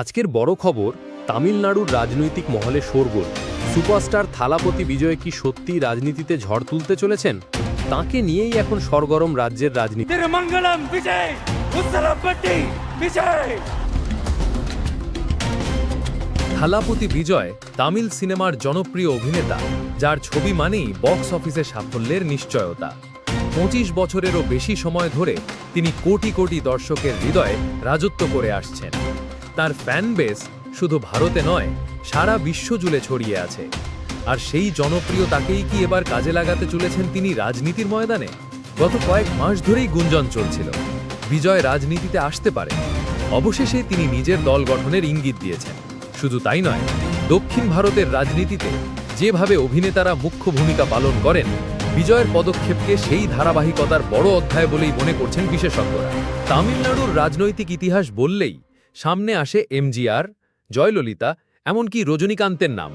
আজকের বড় খবর তামিলনাড়ুর রাজনৈতিক মহলে শোরগোল। সুপারস্টার থালাপতি বিজয় কি সত্যি রাজনীতিতে ঝড় তুলতে চলেছেন? তাকে নিয়েই এখন সরগরম রাজ্যের রাজনীতি। থালাপতি বিজয় তামিল সিনেমার জনপ্রিয় অভিনেতা যার ছবি মানেই বক্স অফিসে সাফল্যের নিশ্চয়তা। পঁচিশ বছরেরও বেশি সময় ধরে তিনি কোটি কোটি দর্শকের হৃদয়ে রাজত্ব করে আসছেন। তার ফ্যান বেস শুধু ভারতে নয়, সারা বিশ্ব জুড়ে ছড়িয়ে আছে। আর সেই জনপ্রিয়তাকেই কি এবার কাজে লাগাতে চলেছেন তিনি রাজনীতির ময়দানে? গত কয়েক মাস ধরেই গুঞ্জন চলছিল। বিজয় রাজনীতিতে আসতে পারে। অবশেষে তিনি নিজের দল গঠনের ইঙ্গিত দিয়েছেন। শুধু তাই নয়, দক্ষিণ ভারতের রাজনীতিতে যেভাবে অভিনেতারা মুখ্য ভূমিকা পালন করেন, বিজয়ের পদক্ষেপকে সেই ধারাবাহিকতার বড় অধ্যায় বলেই মনে করছেন বিশেষজ্ঞরা। তামিলনাড়ুর রাজনৈতিক ইতিহাস বললেই সামনে আসে এমজিআর জয়ললিতা, এমনকি রজনীকান্তের নাম।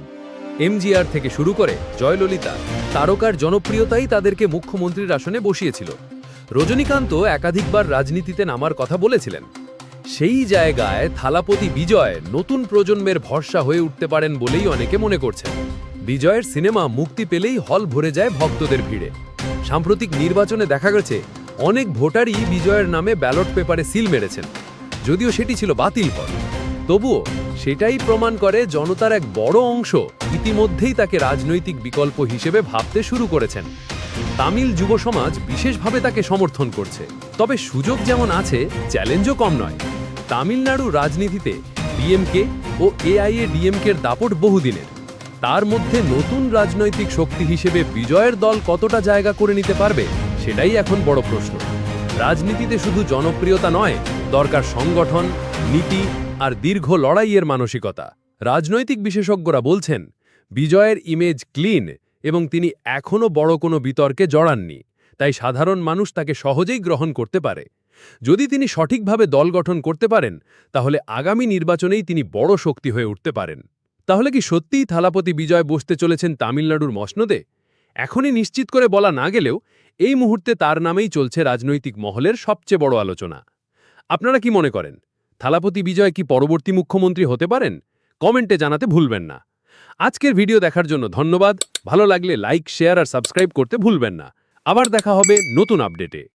এমজিআর থেকে শুরু করে জয়ললিতা, তারকার জনপ্রিয়তাই তাদেরকে মুখ্যমন্ত্রীর আসনে বসিয়েছিল। রজনীকান্ত একাধিকবার রাজনীতিতে নামার কথা বলেছিলেন। সেই জায়গায় থালাপতি বিজয় নতুন প্রজন্মের ভরসা হয়ে উঠতে পারেন বলেই অনেকে মনে করছেন। বিজয়ের সিনেমা মুক্তি পেলেই হল ভরে যায় ভক্তদের ভিড়ে। সাম্প্রতিক নির্বাচনে দেখা গেছে, অনেক ভোটারই বিজয়ের নামে ব্যালট পেপারে সিল মেরেছেন। যদিও সেটি ছিল বাতিল পথ। তবুও সেটাই প্রমাণ করে জনতার এক বড় অংশ ইতিমধ্যেই তাকে রাজনৈতিক বিকল্প হিসেবে ভাবতে শুরু করেছেন। তামিল যুব সমাজ বিশেষভাবে তাকে সমর্থন করছে। তবে সুযোগ যেমন আছে, চ্যালেঞ্জও কম নয়। তামিলনাড়ু রাজনীতিতে ডিএমকে ও এআইএ ডিএমকের দাপট বহুদিনের। তার মধ্যে নতুন রাজনৈতিক শক্তি হিসেবে বিজয়ের দল কতটা জায়গা করে নিতে পারবে, সেটাই এখন বড় প্রশ্ন। রাজনীতিতে শুধু জনপ্রিয়তা নয় দরকার সংগঠন, নীতি আর দীর্ঘ লড়াইয়ের মানসিকতা। রাজনৈতিক বিশেষজ্ঞরা বলছেন, বিজয়ের ইমেজ ক্লিন এবং তিনি এখনও বড় কোনো বিতর্কে জড়াননি, তাই সাধারণ মানুষ তাকে সহজেই গ্রহণ করতে পারে। যদি তিনি সঠিকভাবে দল গঠন করতে পারেন, তাহলে আগামী নির্বাচনেই তিনি বড় শক্তি হয়ে উঠতে পারেন। তাহলে কি সত্যিই থালাপতি বিজয় বসতে চলেছেন তামিলনাড়ুর মসনদে? এখনই নিশ্চিত করে বলা না গেলেও, এই মুহূর্তে তার নামেই চলছে রাজনৈতিক মহলের সবচেয়ে বড় আলোচনা। আপনারা কি মনে করেন? থালাপতি বিজয় কি পরবর্তী মুখ্যমন্ত্রী হতে পারেন? কমেন্টে জানাতে ভুলবেন না। আজকের ভিডিও দেখার জন্য ধন্যবাদ। ভালো লাগলে লাইক, শেয়ার আর সাবস্ক্রাইব করতে ভুলবেন না। আবার দেখা হবে নতুন আপডেটে।